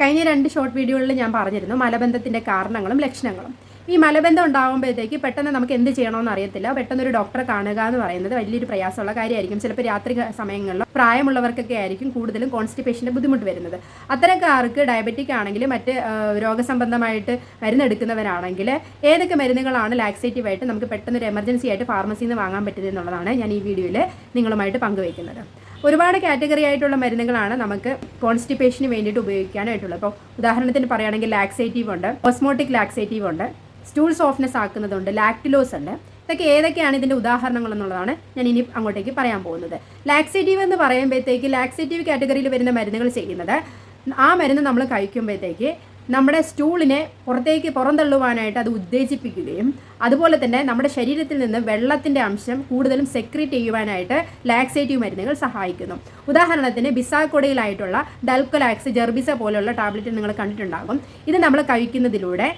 കഴിഞ്ഞ രണ്ട് ഷോർട്ട് വീഡിയോകളിൽ ഞാൻ പറഞ്ഞിരുന്നു മലബന്ധത്തിന്റെ കാരണങ്ങളും ലക്ഷണങ്ങളും. ഈ മലബന്ധം ഉണ്ടാകുമ്പോഴത്തേക്ക് പെട്ടെന്ന് നമുക്ക് എന്ത് ചെയ്യണമെന്ന് അറിയത്തില്ല. പെട്ടെന്ന് ഒരു ഡോക്ടറെ കാണുക എന്ന് പറയുന്നത് വലിയൊരു പ്രയാസമുള്ള കാര്യമായിരിക്കും. ചിലപ്പോൾ രാത്രി സമയങ്ങളിൽ പ്രായമുള്ളവർക്കൊക്കെ ആയിരിക്കും കൂടുതലും കോൺസ്റ്റിപ്പേഷന്റെ ബുദ്ധിമുട്ട് വരുന്നത്. അത്തരക്കാർക്ക് ഡയബറ്റിക് ആണെങ്കിൽ മറ്റ് രോഗസംബന്ധമായിട്ട് മരുന്നെടുക്കുന്നവരാണെങ്കിൽ ഏതൊക്കെ മരുന്നുകളാണ് ലാക്സേറ്റീവായിട്ട് നമുക്ക് പെട്ടെന്ന് ഒരു എമർജൻസി ആയിട്ട് ഫാർമസിയിൽ നിന്ന് വാങ്ങാൻ പറ്റുന്നത് എന്നുള്ളതാണ് ഞാൻ ഈ വീഡിയോയിൽ നിങ്ങളുമായിട്ട് പങ്കുവയ്ക്കുന്നത്. ഒരുപാട് കാറ്റഗറി ആയിട്ടുള്ള മരുന്നുകളാണ് നമുക്ക് കോൺസ്റ്റിപ്പേഷന് വേണ്ടിയിട്ട് ഉപയോഗിക്കാനായിട്ടുള്ളത്. അപ്പോൾ ഉദാഹരണത്തിന് പറയുകയാണെങ്കിൽ ലാക്സേറ്റീവ് ഉണ്ട് ഓസ്മോട്ടിക് ലാക്സേറ്റീവ് ഉണ്ട് സ്റ്റൂൾ സോഫ്റ്റ്നെസ് ആക്കുന്നതുണ്ട് ലാക്ടിലോസ് ഉണ്ട്. ഇതൊക്കെ ഏതൊക്കെയാണ് ഇതിന്റെ ഉദാഹരണങ്ങൾ എന്നുള്ളതാണ് ഞാൻ ഇനി അങ്ങോട്ടേക്ക് പറയാൻ പോകുന്നത്. ലാക്സേറ്റീവ് എന്ന് പറയുമ്പോഴത്തേക്ക് ലാക്സേറ്റീവ് കാറ്റഗറിയിൽ വരുന്ന മരുന്നുകൾ ചെയ്യുന്നത് ആ മരുന്ന് നമ്മൾ കഴിക്കുമ്പോഴത്തേക്ക് നമ്മുടെ സ്റ്റൂളിനെ പുറത്തേക്ക് പുറന്തള്ളുവാനായിട്ട് അത് ഉത്തേജിപ്പിക്കുകയും അതുപോലെ തന്നെ നമ്മുടെ ശരീരത്തിൽ നിന്ന് വെള്ളത്തിന്റെ അംശം കൂടുതലും സെക്രീറ്റ് ചെയ്യുവാനായിട്ട് ലാക്സേറ്റീവ് മരുന്നുകൾ സഹായിക്കുന്നു. ഉദാഹരണത്തിന് ബിസാക്കൊടയിലായിട്ടുള്ള ഡൽക്കലാക്സ് ജെർബിസ പോലെയുള്ള ടാബ്ലറ്റ് നിങ്ങൾ കണ്ടിട്ടുണ്ടാകും. ഇത് നമ്മൾ കഴിക്കുന്നതിലൂടെ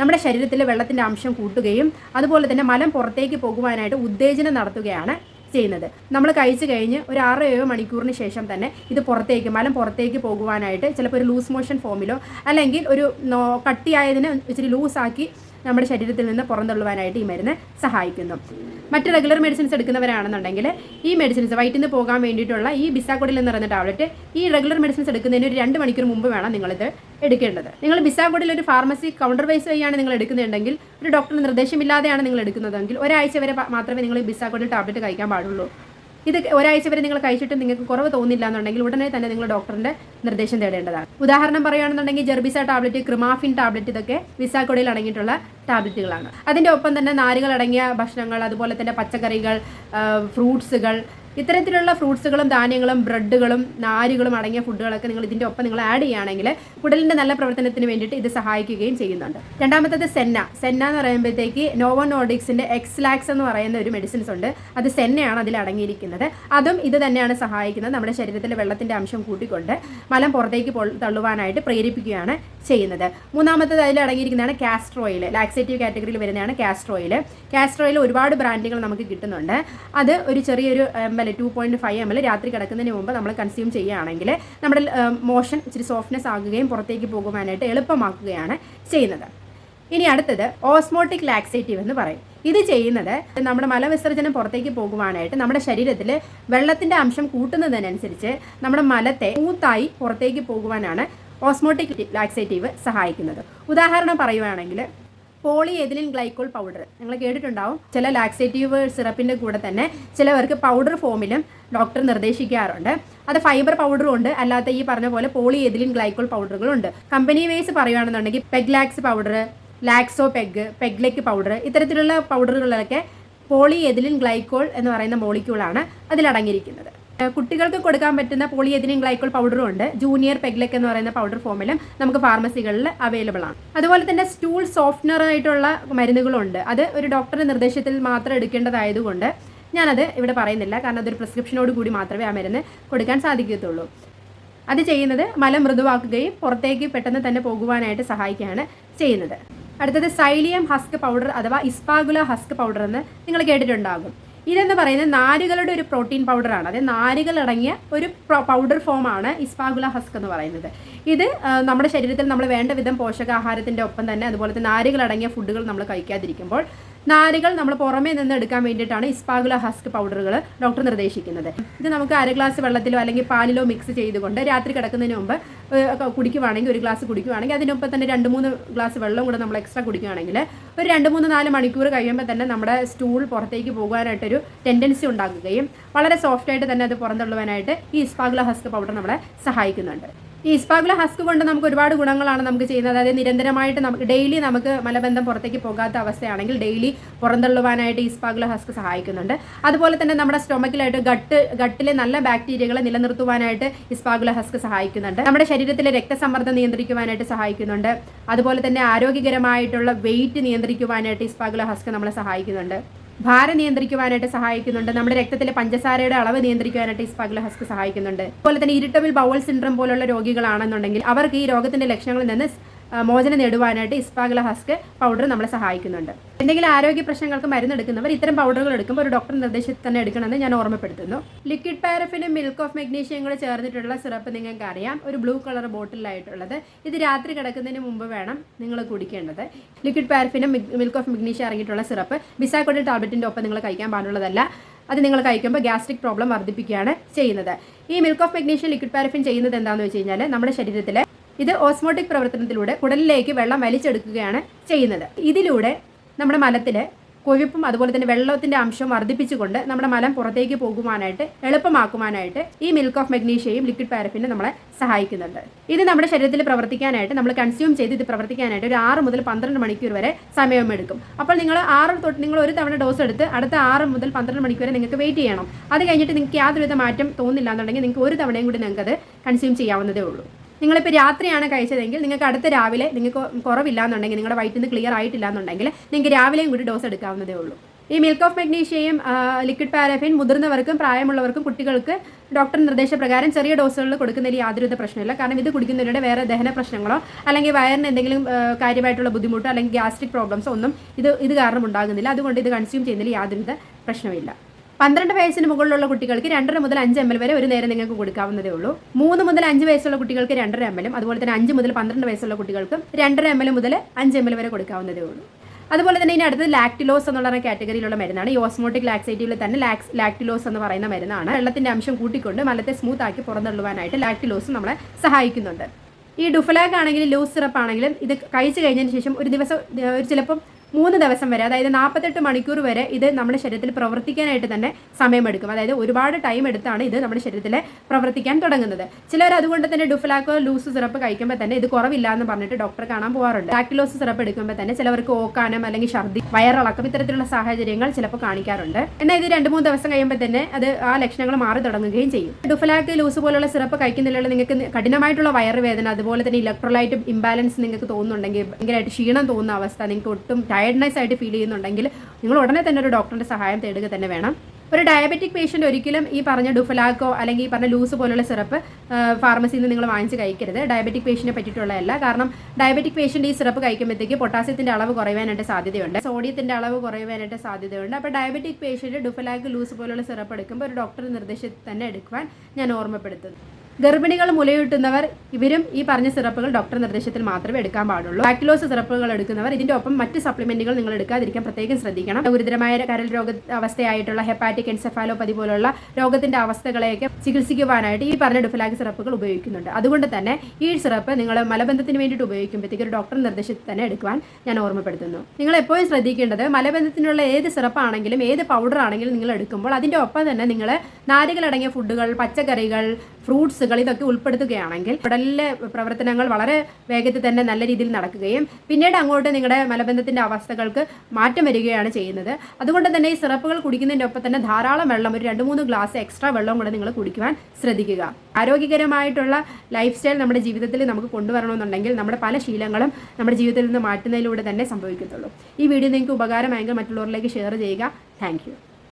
നമ്മുടെ ശരീരത്തിലെ വെള്ളത്തിന്റെ അംശം കൂട്ടുകയും അതുപോലെ തന്നെ മലം പുറത്തേക്ക് പോകുവാനായിട്ട് ഉത്തേജനം നടത്തുകയാണ് ചെയ്യുന്നത്. നമ്മൾ കഴിച്ചു കഴിഞ്ഞ് ഒരു ആറ് ഏഴ് മണിക്കൂറിന് ശേഷം തന്നെ ഇത് പുറത്തേക്ക് മലം പുറത്തേക്ക് പോകുവാനായിട്ട് ചിലപ്പോൾ ഒരു ലൂസ് മോഷൻ ഫോമിലോ അല്ലെങ്കിൽ ഒരു കട്ടിയായതിനെ ഇച്ചിരി ലൂസാക്കി നമ്മുടെ ശരീരത്തിൽ നിന്ന് പുറന്തള്ളുവാനായിട്ട് ഈ മരുന്ന് സഹായിക്കുന്നു. മറ്റ് റെഗുലർ മെഡിസിൻസ് എടുക്കുന്നവരാണെന്നുണ്ടെങ്കിൽ ഈ മെഡിസിൻസ് വയറ്റിൽ നിന്ന് പോകാൻ വേണ്ടിയിട്ടുള്ള ഈ ബിസാക്കൊടിൽ എന്ന് പറയുന്ന ടാബ്ലറ്റ് ഈ റെഗുലർ മെഡിസിൻസ് എടുക്കുന്നതിന് ഒരു രണ്ട് മണിക്കൂർ മുമ്പ് വേണം നിങ്ങളിത് എടുക്കേണ്ടത്. നിങ്ങൾ ബിസാക്കൊടിൽ ഒരു ഫാർമസി കൗണ്ടർ വൈസ് വഴിയാണ് നിങ്ങൾ എടുക്കുന്നുണ്ടെങ്കിൽ ഒരു ഡോക്ടറുടെ നിർദ്ദേശമില്ലാതെയാണ് നിങ്ങൾ എടുക്കുന്നതെങ്കിൽ ഒരാഴ്ച വരെ മാത്രമേ നിങ്ങൾ ബിസാക്കൊടിൽ ടാബ്ലറ്റ് കഴിക്കാൻ പാടുള്ളൂ. ഇത് ഒരാഴ്ച വരെ നിങ്ങൾ കഴിച്ചിട്ട് നിങ്ങൾക്ക് കുറവ് തോന്നില്ല എന്നുണ്ടെങ്കിൽ ഉടനെ തന്നെ നിങ്ങൾ ഡോക്ടറിന്റെ നിർദ്ദേശം തേടേണ്ടതാണ്. ഉദാഹരണം പറയുകയാണെന്നുണ്ടെങ്കിൽ ജെർബിസ ടാബ്ലറ്റ് ക്രിമാഫിൻ ടാബ്ലറ്റ് ഇതൊക്കെ വിസാക്കൊടിയിൽ അടങ്ങിയിട്ടുള്ള ടാബ്ലറ്റുകളാണ്. അതിന്റെ ഒപ്പം തന്നെ നാരുകൾ അടങ്ങിയ ഭക്ഷണങ്ങൾ അതുപോലെ തന്നെ പച്ചക്കറികൾ ഫ്രൂട്ട്സുകൾ ഇത്തരത്തിലുള്ള ഫ്രൂട്ട്സുകളും ധാന്യങ്ങളും ബ്രെഡുകളും നാരുകളും അടങ്ങിയ ഫുഡുകളൊക്കെ നിങ്ങൾ ഇതിന്റെ ഒപ്പം നിങ്ങൾ ആഡ് ചെയ്യുകയാണെങ്കിൽ കുടലിന്റെ നല്ല പ്രവർത്തനത്തിന് വേണ്ടിയിട്ട് ഇത് സഹായിക്കുകയും ചെയ്യുന്നുണ്ട്. രണ്ടാമത്തത് സെന്ന. സെന്ന എന്ന് പറയുമ്പോഴത്തേക്ക് നോവോ നോഡിക്സിന്റെ എക്സ്ലാക്സ് എന്ന് പറയുന്ന ഒരു മെഡിസിൻസ് ഉണ്ട്. അത് സെന്നയാണ് അതിൽ അടങ്ങിയിരിക്കുന്നത്. അതും ഇത് തന്നെയാണ് സഹായിക്കുന്നത്. നമ്മുടെ ശരീരത്തിലെ വെള്ളത്തിന്റെ അംശം കൂട്ടിക്കൊണ്ട് മലം പുറത്തേക്ക് തള്ളുവാനായിട്ട് പ്രേരിപ്പിക്കുകയാണ് ചെയ്യുന്നത്. മൂന്നാമത്തത് അതിൽ അടങ്ങിയിരിക്കുന്നതാണ് കാസ്റ്റർ ഓയിൽ. ലാക്സേറ്റീവ് കാറ്റഗറിയിൽ വരുന്നതാണ് കാസ്ട്രോയിൽ ഓയിൽ. ഒരുപാട് ബ്രാൻഡുകൾ നമുക്ക് കിട്ടുന്നുണ്ട്. അത് ഒരു ചെറിയൊരു L two point five M L രാത്രി കിടക്കുന്നതിന് മുമ്പ് നമ്മൾ കൺസ്യൂം ചെയ്യുകയാണെങ്കിൽ നമ്മുടെ മോഷൻ ഇച്ചിരി സോഫ്റ്റ്നെസ് ആകുകയും പുറത്തേക്ക് പോകുവാനായിട്ട് എളുപ്പമാക്കുകയാണ് ചെയ്യുന്നത്. ഇനി അടുത്തത് ഓസ്മോട്ടിക് ലാക്സേറ്റീവ് എന്ന് പറയും. ഇത് ചെയ്യുന്നത് നമ്മുടെ മലവിസർജനം പുറത്തേക്ക് പോകുവാനായിട്ട് നമ്മുടെ ശരീരത്തിൽ വെള്ളത്തിന്റെ അംശം കൂട്ടുന്നതിനനുസരിച്ച് നമ്മുടെ മലത്തെ മൂത്തായി പുറത്തേക്ക് പോകുവാനാണ് ഓസ്മോട്ടിക് ലാക്സേറ്റീവ് സഹായിക്കുന്നത്. ഉദാഹരണം പറയുവാണെങ്കിൽ പോളി ഗ്ലൈക്കോൾ പൗഡർ. നിങ്ങൾ കേട്ടിട്ടുണ്ടാവും. ചില ലാക്സേറ്റീവ് സിറപ്പിന്റെ കൂടെ തന്നെ ചിലവർക്ക് പൗഡർ ഫോമിലും ഡോക്ടർ നിർദ്ദേശിക്കാറുണ്ട്. അത് ഫൈബർ പൗഡറും ഉണ്ട്. അല്ലാത്ത ഈ പറഞ്ഞ പോലെ പോളി എതിലിൻ ഗ്ലൈക്കോൾ പൗഡറുകളുണ്ട് കമ്പനി വൈസ് പറയുകയാണെന്നുണ്ടെങ്കിൽ Peglax powder Laxopeg Peglec powder ഇത്തരത്തിലുള്ള പൗഡറുകളിലൊക്കെ പോളി ഗ്ലൈക്കോൾ എന്ന് പറയുന്ന മോളിക്യൂളാണ് അതിലടങ്ങിയിരിക്കുന്നത്. കുട്ടികൾക്ക് കൊടുക്കാൻ പറ്റുന്ന പോളിയെതിനിൻ ഗ്ലൈക്കോൾ പൗഡറും ഉണ്ട്. ജൂനിയർ പെഗ്ലക് എന്ന് പറയുന്ന പൗഡർ ഫോമിലും നമുക്ക് ഫാർമസികളിൽ അവൈലബിൾ ആണ്. അതുപോലെ തന്നെ സ്റ്റൂൾ സോഫ്റ്റ്നർ ആയിട്ടുള്ള മരുന്നുകളുണ്ട്. അത് ഒരു ഡോക്ടറുടെ നിർദ്ദേശത്തിൽ മാത്രം എടുക്കേണ്ടതായതുകൊണ്ട് ഞാനത് ഇവിടെ പറയുന്നില്ല. കാരണം അതൊരു പ്രിസ്ക്രിപ്ഷനോട് കൂടി മാത്രമേ ആ മരുന്ന് കൊടുക്കാൻ സാധിക്കത്തുള്ളൂ. അത് ചെയ്യുന്നത് മലം മൃദുവാക്കുകയും പുറത്തേക്ക് പെട്ടെന്ന് തന്നെ പോകുവാനായിട്ട് സഹായിക്കുകയാണ് ചെയ്യുന്നത്. അടുത്തത് സൈലിയം ഹസ്ക് പൗഡർ അഥവാ ഇസ്പാഗുല ഹസ്ക് പൗഡർ എന്ന് നിങ്ങൾ കേട്ടിട്ടുണ്ടാകും. ഇതെന്ന് പറയുന്നത് നാരുകളുടെ ഒരു പ്രോട്ടീൻ പൗഡറാണ്. അതായത് നാരുകൾ അടങ്ങിയ ഒരു പൗഡർ ഫോമാണ് ഇസ്പാഗുല ഹസ്ക് എന്ന് പറയുന്നത്. ഇത് നമ്മുടെ ശരീരത്തിൽ നമ്മൾ വേണ്ട വിധം പോഷകാഹാരത്തിന്റെ ഒപ്പം തന്നെ അതുപോലെ തന്നെ നാരുകൾ അടങ്ങിയ ഫുഡുകൾ നമ്മൾ കഴിക്കാതിരിക്കുമ്പോൾ നാരുകൾ നമ്മൾ പുറമേ നിന്ന് എടുക്കാൻ വേണ്ടിയിട്ടാണ് ഇസ്പാഗുല ഹസ്ക് പൗഡറുകൾ ഡോക്ടർ നിർദ്ദേശിക്കുന്നത്. ഇത് നമുക്ക് അര ഗ്ലാസ് വെള്ളത്തിലോ അല്ലെങ്കിൽ പാലിലോ മിക്സ് ചെയ്തുകൊണ്ട് രാത്രി കിടക്കുന്നതിന് മുമ്പ് കുടിക്കുവാണെങ്കിൽ ഒരു ഗ്ലാസ് കുടിക്കുവാണെങ്കിൽ അതിനൊപ്പം തന്നെ രണ്ട് മൂന്ന് ഗ്ലാസ് വെള്ളം കൂടെ നമ്മൾ എക്സ്ട്രാ കുടിക്കുകയാണെങ്കിൽ ഒരു രണ്ട് മൂന്ന് നാല് മണിക്കൂർ കഴിയുമ്പോൾ തന്നെ നമ്മുടെ സ്റ്റൂൾ പുറത്തേക്ക് പോകാനായിട്ടൊരു ടെൻഡൻസി ഉണ്ടാക്കുകയും വളരെ സോഫ്റ്റായിട്ട് തന്നെ അത് പുറന്തള്ളുവാനായിട്ട് ഈ ഇസ്പാഗുല ഹസ്ക് പൗഡർ നമ്മളെ സഹായിക്കുന്നുണ്ട്. ഈ ഇസ്പാഗുല ഹസ്ക് കൊണ്ട് നമുക്ക് ഒരുപാട് ഗുണങ്ങളാണ് നമുക്ക് ചെയ്യുന്നത്. അതായത് നിരന്തരമായിട്ട് നമുക്ക് ഡെയിലി നമുക്ക് മലബന്ധം പുറത്തേക്ക് പോകാത്ത അവസ്ഥയാണെങ്കിൽ ഡെയിലി പുറന്തള്ളുവാനായിട്ട് ഈ ഇസ്പാഗുല ഹസ്ക് സഹായിക്കുന്നുണ്ട്. അതുപോലെ തന്നെ നമ്മുടെ സ്റ്റൊമക്കിലായിട്ട് ഗട്ട് ഗട്ടിലെ നല്ല ബാക്ടീരിയകളെ നിലനിർത്തുവാനായിട്ട് ഇസ്പാഗുല ഹസ്ക് സഹായിക്കുന്നുണ്ട്. നമ്മുടെ ശരീരത്തിലെ രക്തസമ്മർദ്ദം നിയന്ത്രിക്കുവാനായിട്ട് സഹായിക്കുന്നുണ്ട്. അതുപോലെ തന്നെ ആരോഗ്യകരമായിട്ടുള്ള വെയിറ്റ് നിയന്ത്രിക്കുവാനായിട്ട് ഇസ്പാഗുല ഹസ്ക് നമ്മളെ സഹായിക്കുന്നുണ്ട്. ഭാരം നിയന്ത്രിക്കുവാനായിട്ട് സഹായിക്കുന്നുണ്ട്. നമ്മുടെ രക്തത്തിലെ പഞ്ചസാരയുടെ അളവ് നിയന്ത്രിക്കുവാനായിട്ട് ഈ സ്പഗ്ല ഹസ്ക് സഹായിക്കുന്നുണ്ട്. അതുപോലെ തന്നെ ഇരിട്ടബിൾ ബൗൾ സിൻഡ്രം പോലുള്ള രോഗികളാണെന്നുണ്ടെങ്കിൽ അവർക്ക് ഈ രോഗത്തിന്റെ ലക്ഷണങ്ങളിൽ നിന്ന് മോചനം നേടുവാനായിട്ട് ഇസ്പാഗല ഹസ്ക് പൗഡർ നമ്മളെ സഹായിക്കുന്നുണ്ട്. എന്തെങ്കിലും ആരോഗ്യ പ്രശ്നങ്ങൾക്ക് മരുന്നെടുക്കുന്നവർ ഇത്തരം പൗഡറുകൾ എടുക്കുമ്പോൾ ഒരു ഡോക്ടർ നിർദ്ദേശത്തിൽ തന്നെ എടുക്കണമെന്ന് ഞാൻ ഓർമ്മപ്പെടുത്തുന്നു. ലിക്വിഡ് പാരഫിനും മിൽക്ക് ഓഫ് മെഗ്നീഷ്യം കൂടെ ചേർന്നിട്ടുള്ള സിറപ്പ് നിങ്ങൾക്ക് അറിയാം. ഒരു ബ്ലൂ കളർ ബോട്ടിലായിട്ടുള്ളത് ഇത് രാത്രി കിടക്കുന്നതിന് മുമ്പ് വേണം നിങ്ങൾ കുടിക്കേണ്ടത്. ലിക്വിഡ് പാരഫിനും മിൽക്ക് ഓഫ് മെഗ്നീഷ്യം ഇറങ്ങിയിട്ടുള്ള സിറപ്പ് ബിസാക്കോട്ടി ടാബ്ലറ്റിന്റെ ഒപ്പം നിങ്ങൾ കഴിക്കാൻ പാടുള്ളതല്ല. അത് നിങ്ങൾ കഴിക്കുമ്പോൾ ഗ്യാസ്ട്രിക് പ്രോബ്ലം വർദ്ധിപ്പിക്കുകയാണ് ചെയ്യുന്നത്. ഈ milk of magnesium liquid paraffin ചെയ്യുന്നത് എന്താണെന്ന് വെച്ച് കഴിഞ്ഞാൽ നമ്മുടെ ശരീരത്തിലെ ഇത് ഓസ്മോട്ടിക് പ്രവർത്തനത്തിലൂടെ കുടലിലേക്ക് വെള്ളം വലിച്ചെടുക്കുകയാണ് ചെയ്യുന്നത്. ഇതിലൂടെ നമ്മുടെ മലത്തിലെ കൊഴുപ്പും അതുപോലെ തന്നെ വെള്ളത്തിന്റെ അംശം വർദ്ധിപ്പിച്ചുകൊണ്ട് നമ്മുടെ മലം പുറത്തേക്ക് പോകുവാനായിട്ട് എളുപ്പമാക്കുവാനായിട്ട് ഈ മിൽക്ക് ഓഫ് മെഗ്നീഷ്യയും ലിക്വിഡ് പാരഫിനും നമ്മളെ സഹായിക്കുന്നുണ്ട്. ഇത് നമ്മുടെ ശരീരത്തിൽ പ്രവർത്തിക്കാനായിട്ട് നമ്മൾ കൺസ്യൂം ചെയ്ത് ഇത് പ്രവർത്തിക്കാനായിട്ട് ഒരു ആറ് മുതൽ പന്ത്രണ്ട് മണിക്കൂർ വരെ സമയമെടുക്കും. അപ്പോൾ നിങ്ങൾ ആറ് തൊട്ട് നിങ്ങൾ ഒരു തവണ ഡോസ് എടുത്ത് അടുത്ത ആറ് മുതൽ പന്ത്രണ്ട് മണിക്കൂർ വരെ നിങ്ങൾക്ക് വെയിറ്റ് ചെയ്യണം. അത് കഴിഞ്ഞിട്ട് നിങ്ങൾക്ക് യാതൊരുവിധ മാറ്റം തോന്നില്ല എന്നുണ്ടെങ്കിൽ നിങ്ങൾക്ക് ഒരു തവണയും കൂടി നിങ്ങൾക്ക് അത് കൺസ്യൂം ചെയ്യാവുന്നതേ ഉള്ളൂ. നിങ്ങളിപ്പോൾ രാത്രിയാണ് കഴിച്ചതെങ്കിൽ നിങ്ങൾക്ക് അടുത്ത രാവിലെ നിങ്ങൾക്ക് കുറവില്ല എന്നുണ്ടെങ്കിൽ നിങ്ങളുടെ വയറ്റിൽ നിന്ന് ക്ലിയർ ആയിട്ടില്ല എന്നുണ്ടെങ്കിൽ നിങ്ങൾക്ക് രാവിലെയും കൂടി ഡോസ് എടുക്കാവുന്നതേ ഉള്ളൂ. ഈ മിൽക്ക് ഓഫ് മെഗ്നീഷ്യയും ലിക്വിഡ് പാരഫിൻ മുതിർന്നവർക്കും പ്രായമുള്ളവർക്കും കുട്ടികൾക്ക് ഡോക്ടർ നിർദ്ദേശപ്രകാരം ചെറിയ ഡോസുകളിൽ കൊടുക്കുന്നതിൽ യാതൊരുവിധ പ്രശ്നമില്ല. കാരണം ഇത് കുടിക്കുന്നതിലൂടെ വേറെ ദഹന പ്രശ്നങ്ങളോ അല്ലെങ്കിൽ വയറിന് എന്തെങ്കിലും കാര്യമായിട്ടുള്ള ബുദ്ധിമുട്ടോ അല്ലെങ്കിൽ ഗ്യാസ്ട്രിക് പ്രോബ്ലംസോ ഒന്നും ഇത് ഇത് കാരണം ഉണ്ടാകുന്നില്ല. അതുകൊണ്ട് ഇത് കൺസ്യൂം ചെയ്യുന്നതിൽ യാതൊരുവിധ പ്രശ്നമില്ല പന്ത്രണ്ട് വയസ്സിന് മുകളിലുള്ള കുട്ടികൾക്ക് രണ്ടര മുതൽ അഞ്ച് എം എൽ വരെ ഒരു നേരം നിങ്ങൾക്ക് കൊടുക്കാവുന്നതേ ഉള്ളൂ. മൂന്ന് മുതൽ അഞ്ച് വയസ്സുള്ള കുട്ടികൾക്ക് രണ്ടര എം എല്ലും അതുപോലെ തന്നെ അഞ്ച് മുതൽ പന്ത്രണ്ട് വയസ്സുള്ള കുട്ടികൾക്കും രണ്ടര എം എൽ മുതൽ അഞ്ച് എം എൽ വരെ കൊടുക്കാവുന്നതേ ഉള്ളൂ. അതുപോലെ തന്നെ ഇനി അടുത്തത് ലാക്ടിലോസ് എന്നുള്ള കാറ്റഗറിയിലുള്ള മരുന്നാണ്. ഈ ഓസ്മോട്ടിക് ലാക്സേറ്റീവിൽ തന്നെ ലാക്സ് ലാക്ടിലോസ് എന്ന് പറയുന്ന മരുന്നാണ്. വെള്ളത്തിന്റെ അംശം കൂട്ടിക്കൊണ്ട് മലത്തെ സ്മൂത്ത് ആക്കി പുറന്തള്ളുവാനായിട്ട് ലാക്ടിലോസ് നമ്മളെ സഹായിക്കുന്നുണ്ട്. ഈ ഡുഫലാക്ക് ആണെങ്കിലും ലൂസ് സിറപ്പ് ആണെങ്കിലും ഇത് കഴിച്ചു കഴിഞ്ഞതിന് ശേഷം ഒരു ദിവസം ചിലപ്പം മൂന്ന് ദിവസം വരെ അതായത് നാൽപ്പത്തെട്ട് മണിക്കൂർ വരെ ഇത് നമ്മുടെ ശരീരത്തിൽ പ്രവർത്തിക്കാനായിട്ട് തന്നെ സമയമെടുക്കും. അതായത് ഒരുപാട് ടൈം എടുത്താണ് ഇത് നമ്മുടെ ശരീരത്തിൽ പ്രവർത്തിക്കാൻ തുടങ്ങുന്നത്. ചിലർ അതുകൊണ്ട് തന്നെ ഡുഫലാക്കോ ലൂസ് സിറപ്പ് കഴിക്കുമ്പോൾ തന്നെ ഇത് കുറവില്ല എന്ന് പറഞ്ഞിട്ട് ഡോക്ടറെ കാണാൻ പോകാറുണ്ട് ലാക്ടിലോസ് സിറപ്പ് എടുക്കുമ്പോൾ തന്നെ ചിലവർക്ക് ഓക്കാനം അല്ലെങ്കിൽ ഛർദി വയറിളക്കം ഇത്തരത്തിലുള്ള സാഹചര്യങ്ങൾ ചിലപ്പോൾ കാണിക്കാറുണ്ട്. എന്നാൽ ഇത് രണ്ട് മൂന്ന് ദിവസം കഴിയുമ്പോൾ തന്നെ അത് ആ ലക്ഷണങ്ങൾ മാറി തുടങ്ങുകയും ചെയ്യും. ഡുഫലാക്ക് ലൂസ് പോലുള്ള സിറപ്പ് കഴിക്കുന്നില്ല നിങ്ങൾക്ക് കഠിനമായിട്ടുള്ള വയറുവേദന അതുപോലെ തന്നെ ഇലക്ട്രോലൈറ്റ് ഇംബാലൻസ് നിങ്ങൾക്ക് തോന്നുന്നുണ്ടെങ്കിൽ ഭയങ്കരമായിട്ട് ക്ഷീണം തോന്നുന്ന അവസ്ഥ നിങ്ങൾക്ക് ഒട്ടും ടയർഡ്നെസ് ആയിട്ട് ഫീൽ ചെയ്യുന്നുണ്ടെങ്കിൽ നിങ്ങൾ ഉടനെ തന്നെ ഒരു ഡോക്ടറിന്റെ സഹായം തേടുക തന്നെ വേണം. ഒരു ഡയബറ്റിക് പേഷ്യന്റ് ഒരിക്കലും ഈ പറഞ്ഞ ഡുഫലാക്കോ അല്ലെങ്കിൽ ഈ പറഞ്ഞ ലൂസ് പോലുള്ള സിറപ്പ് ഫാർമസിയിൽ നിന്ന് നിങ്ങൾ വാങ്ങിച്ച് കഴിക്കരുത്. ഡയബറ്റിക് പേഷ്യന്റെ പറ്റിയിട്ടുള്ളതല്ല. കാരണം ഡയബറ്റിക് പേഷ്യന്റ് ഈ സിറപ്പ് കഴിക്കുമ്പോഴത്തേക്ക് പൊട്ടാസ്യത്തിന്റെ അളവ് കുറയാനായിട്ട് സാധ്യതയുണ്ട്. സോഡിയത്തിന്റെ അളവ് കുറയാനായിട്ട് സാധ്യതയുണ്ട്. അപ്പോൾ ഡയബറ്റിക് പേഷ്യന്റ് ഡുഫലാക്ക് ലൂസ് പോലുള്ള സിറപ്പ് എടുക്കുമ്പോൾ ഒരു ഡോക്ടർ നിർദ്ദേശത്തിൽ തന്നെ എടുക്കുവാൻ ഞാൻ ഓർമ്മപ്പെടുത്തുന്നു. ഗർഭിണികൾ മുലയൂട്ടുന്നവർ ഇവരും ഈ പറഞ്ഞ സിറപ്പുകൾ ഡോക്ടർ നിർദ്ദേശത്തിൽ മാത്രമേ എടുക്കാൻ പാടുള്ളൂ. ബാക്ടിലോസ് സിറപ്പുകൾ എടുക്കുന്നവർ ഇതിന്റെ ഒപ്പം മറ്റ് സപ്ലിമെന്റുകൾ നിങ്ങൾ എടുക്കാതിരിക്കാൻ പ്രത്യേകം ശ്രദ്ധിക്കണം. ഗുരുതരമായ കരൽ രോഗ അവസ്ഥയായിട്ടുള്ള ഹെപ്പാറ്റിക് എൻസെഫാലോപ്പതി പോലുള്ള രോഗത്തിന്റെ അവസ്ഥകളെയൊക്കെ ചികിത്സിക്കുവാനായിട്ട് ഈ പറഞ്ഞ ഡുഫലാഗ് സിറപ്പുകൾ ഉപയോഗിക്കുന്നുണ്ട്. അതുകൊണ്ട് തന്നെ ഈ സിറപ്പ് നിങ്ങൾ മലബന്ധത്തിന് വേണ്ടിയിട്ട് ഉപയോഗിക്കുമ്പോഴത്തേക്ക് ഒരു ഡോക്ടർ നിർദ്ദേശത്തിൽ തന്നെ എടുക്കുവാൻ ഞാൻ ഓർമ്മപ്പെടുത്തുന്നു. നിങ്ങൾ എപ്പോഴും ശ്രദ്ധിക്കേണ്ടത് മലബന്ധത്തിനുള്ള ഏത് സിറപ്പാണെങ്കിലും ഏത് പൗഡർ ആണെങ്കിലും നിങ്ങൾ എടുക്കുമ്പോൾ അതിന്റെ ഒപ്പം തന്നെ നിങ്ങൾ നാരുകളടങ്ങിയ ഫുഡുകൾ പച്ചക്കറികൾ ഫ്രൂട്ട്സുകൾ ഇതൊക്കെ ഉൾപ്പെടുത്തുകയാണെങ്കിൽ ഉടലിലെ പ്രവർത്തനങ്ങൾ വളരെ വേഗത്തിൽ തന്നെ നല്ല രീതിയിൽ നടക്കുകയും പിന്നീട് അങ്ങോട്ട് നിങ്ങളുടെ മലബന്ധത്തിന്റെ അവസ്ഥകൾക്ക് മാറ്റം വരികയാണ് ചെയ്യുന്നത്. അതുകൊണ്ട് തന്നെ ഈ സിറപ്പുകൾ കുടിക്കുന്നതിന്റെ ഒപ്പം തന്നെ ധാരാളം വെള്ളം ഒരു രണ്ട് മൂന്ന് ഗ്ലാസ് എക്സ്ട്രാ വെള്ളം കൂടെ നിങ്ങൾ കുടിക്കുവാൻ ശ്രദ്ധിക്കുക. ആരോഗ്യകരമായിട്ടുള്ള ലൈഫ് സ്റ്റൈൽ നമ്മുടെ ജീവിതത്തിൽ നമുക്ക് കൊണ്ടുവരണമെന്നുണ്ടെങ്കിൽ നമ്മുടെ പല ശീലങ്ങളും നമ്മുടെ ജീവിതത്തിൽ നിന്ന് മാറ്റുന്നതിലൂടെ തന്നെ സംഭവിക്കത്തുള്ളൂ. ഈ വീഡിയോ നിങ്ങൾക്ക് ഉപകാരമായെങ്കിൽ മറ്റുള്ളവരിലേക്ക് ഷെയർ ചെയ്യുക. താങ്ക്